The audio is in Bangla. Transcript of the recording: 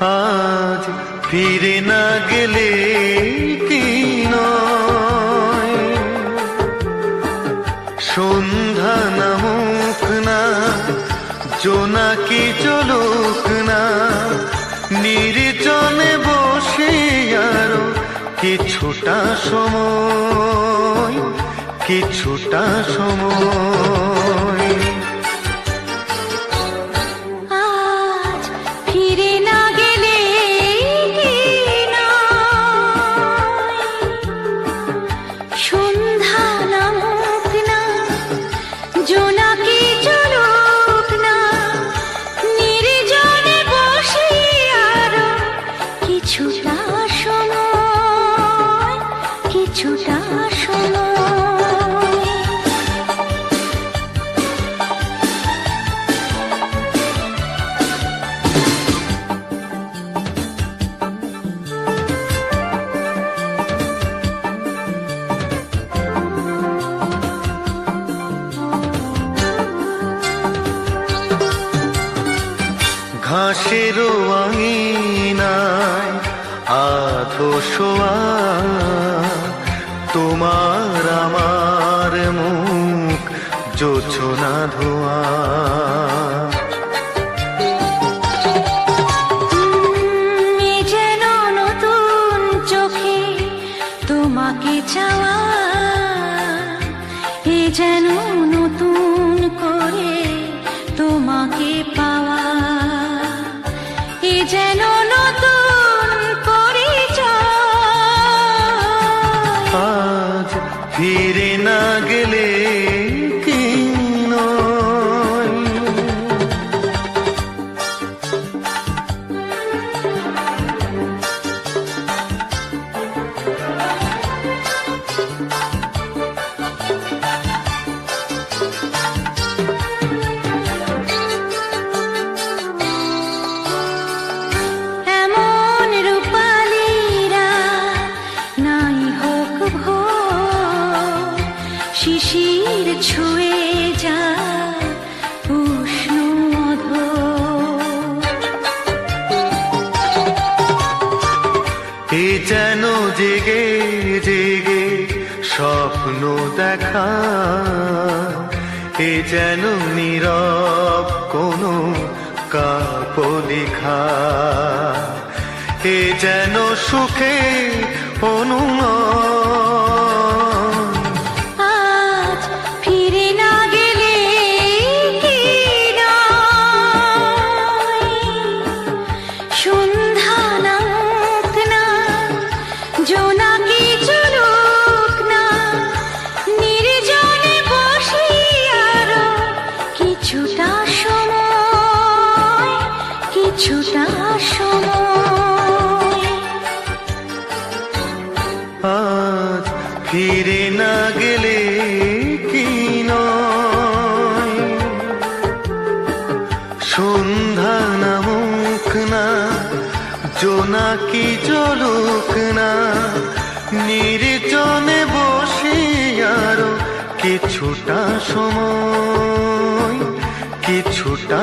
আজ ফিরে না গেলে কি নয়? সন্ধ্যা নামুক না জোনাকি চলুক না, নির্জনে বসে আরও কিছুটা সময় কিছুটা সময়। কিছুটা সময় কিছুটা সময় ঘাসেরও আঙিনায় আধো শোয়া তোমার আমার মুখ জোছনা ধোয়া। তোমাকে চাওয়া ফিরে না গেলে শিশির ছুঁয়ে যা উষ্ণ এ যেন জেগে জেগে স্বপ্ন দেখা। এ যেন নীরব কোনো কাপলিখা এ যেন সুখে কিছুটা সময়। আজ ফিরে না গেলে কি নয়? সন্ধ্যা নামুক না জোনাকি চলুক না? নির্জনে বসে আরও কিছুটা সময়, কিছুটা